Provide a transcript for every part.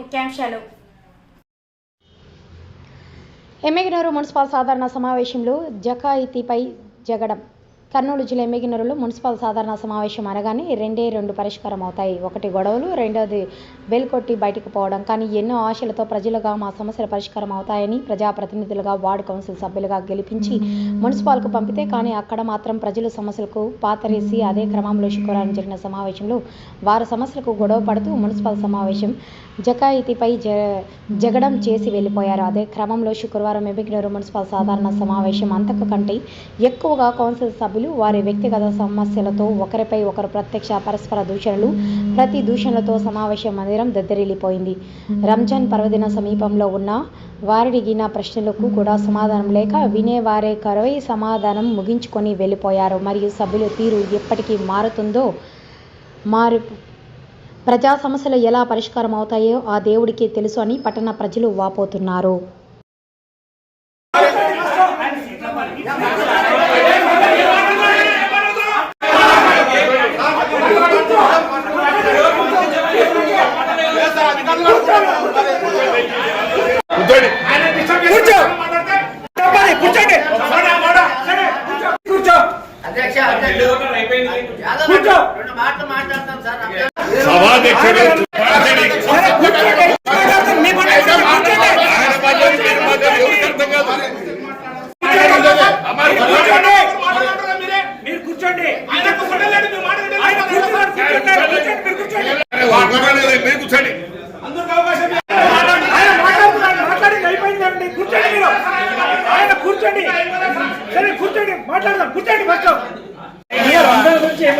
ముఖ్యాంశాలు. ఎమ్మెగినూరు మున్సిపల్ సాధారణ సమావేశంలో జకాయితీపై జగడం. కర్నూలు జిల్లా ఎమ్మెగినూరులో మున్సిపల్ సాధారణ సమావేశం అనగానే రెండే రెండు పరిష్కారం అవుతాయి ఒకటి గొడవలు రెండోది బెల్ కొట్టి బయటకు పోవడం. కానీ ఎన్నో ఆశలతో ప్రజలుగా మా సమస్యల పరిష్కారం అవుతాయని ప్రజాప్రతినిధులుగా వార్డు కౌన్సిల్ సభ్యులుగా గెలిపించి మున్సిపాల్కు పంపితే కానీ అక్కడ మాత్రం ప్రజల సమస్యలకు పాతరేసి అదే క్రమంలో శుక్రవారం జరిగిన సమావేశంలో వారు సమస్యలకు గొడవ పడుతూ మున్సిపల్ సమావేశం జకాయితీపై జ జగడం చేసి వెళ్ళిపోయారు. అదే క్రమంలో శుక్రవారం ఎమ్మిగినూరు మున్సిపల్ సాధారణ సమావేశం అంతకు కంటే ఎక్కువగా కౌన్సిల్ సభ్యులు వారి వ్యక్తిగత సమస్యలతో ఒకరిపై ఒకరు ప్రత్యక్ష పరస్పర దూషణలు ప్రతి దూషణలతో సమావేశ మందిరం దద్దరిల్లిపోయింది. రంజాన్ పర్వదిన సమీపంలో ఉన్న వారిడిగిన ప్రశ్నలకు కూడా సమాధానం లేక వినేవారే కరవై సమాధానం ముగించుకొని వెళ్ళిపోయారు. మరియు సభ్యుల తీరు ఎప్పటికీ మారుతుందో మారు ప్రజా సమస్యలు ఎలా పరిష్కారం అవుతాయో ఆ దేవుడికి తెలుసు అని పట్టణ ప్రజలు వాపోతున్నారు కూర్చోండి కూర్చో చెప్పండి కూర్చోండి కూర్చో అధ్యక్ష అధ్యక్ష యాదవ్ కూర్చో. రెండు మాటలు మాట్లాడతాం సార్ అధ్యక్ష. సభాధ్యక్షుడు మాట్లాడి. సరే, కూర్చోండి మాట్లాడతాం. మీ పని అయితే కూర్చోండి. ఆయన పద్ధతి మీరు పద్ధతి ఎవరికి అర్థం కాదు. అమ్మాయి కూర్చోండి. మీరు కూర్చోండి ఆయన కూర్చోండి ఆయన కూర్చోండి కూర్చోండి మీరు కూర్చోండి మాట్లాడలేదు, మీరు కూర్చోండి ఆయన మాట్లాడుతున్నాడు మాట్లాడి అయిపోయింది కదండి కూర్చోండి మీరు ఆయన కూర్చోండి సరే కూర్చోండి మాట్లాడదాం కూర్చోండి ఫస్ట్ మీరు అందరి గురించి ఏమో విషయం చెప్తాను మమ్మల్ని కూర్చోమని చెప్పిన ఒకే ఒక పాయింట్ ఉంది. చైర్మన్ గారు చెప్తే మేము కూర్చుంటాం అరే కూర్చో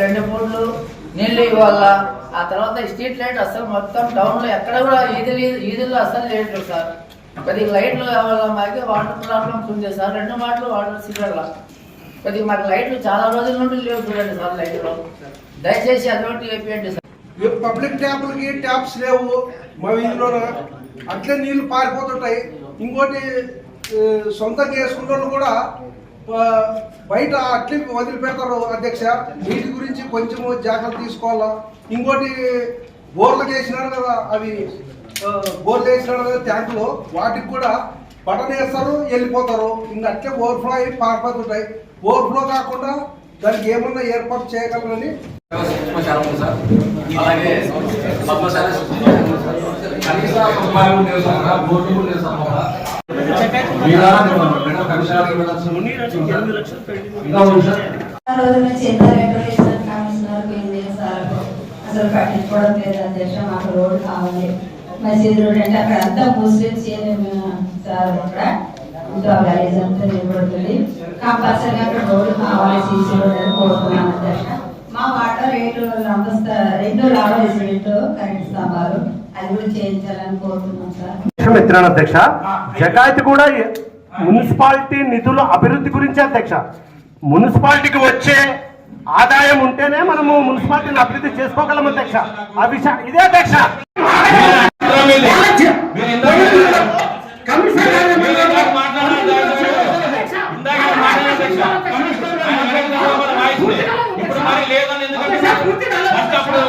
రెండు మూడు నీళ్ళు ఇవ్వాలా ఆ తర్వాత స్ట్రీట్ లైట్ అసలు మొత్తం టౌన్లో ఎక్కడ కూడా ఈదులు ఈదుల్లో అసలు లేట్లు సార్ కొద్దిగా లైట్లు కావాలా మాకు వాటర్ ప్రాబ్లమ్స్ ఉంది సార్ రెండు మాటలు వాటర్ సిలిండర్ల కొద్దిగా మాకు లైట్లు చాలా రోజుల నుండి లేవు చూడండి సార్ లైట్లు దయచేసి అదొకటి చెప్పండి సార్ పబ్లిక్ ట్యాపులకి ట్యాప్స్ లేవు. మా వీధిలోన అట్లే నీళ్ళు పారిపోతుంటాయి. ఇంకోటి సొంతంగా వేసుకున్న వాళ్ళు కూడా బయట అట్లే వదిలిపెడతారు అధ్యక్ష. వీటి గురించి కొంచెము జాగ్రత్త తీసుకోవాలా? ఇంకోటి బోర్లు వేసినారు కదా అవి బోర్లు వేసినారు కదా ట్యాంకులు వాటికి కూడా బటన్ వేస్తారు వెళ్ళిపోతారు. ఇంకా అట్లే ఓవర్ఫ్లో అయ్యి పారిపోతుంటాయి. ఓవర్ఫ్లో కాకుండా దానికి ఏమన్నా ఏర్పాటు చేయగలరని శ్మశానం సార్ అలాగే పద్మశాల కనీస సదుపాయం లేదు సార్ బోర్డు కూడా సార్ అసలు పట్టించుకోవడం లేదు అధ్యక్ష మాకు రోడ్డు కావాలి మసీద్ రోడ్ అంటే అక్కడ అంతా ముస్లిమ్స్ ఏమేమి సార్ అక్కడ ఇంకా గలీజ్ అంతా నిలబడుతుంది కంపల్సరీ అక్కడ రోడ్డు కావాలి సీసీ రోడ్ అని కోరుతున్నాను అధ్యక్ష రేటు రెండు కరెంట్ స్తంభాలు అది కూడా చేయించాలని కోరుతున్నాం సార్. మిత్రాన్ని అధ్యక్ష. జకాయత్ కూడా మున్సిపాలిటీ నిధుల అభివృద్ధి గురించి అధ్యక్ష. మున్సిపాలిటీకి వచ్చే ఆదాయం ఉంటేనే మనము మున్సిపాలిటీని అభివృద్ధి చేసుకోగలం అధ్యక్ష. ఆ విషయం ఇదే అధ్యక్ష. అప్పుడు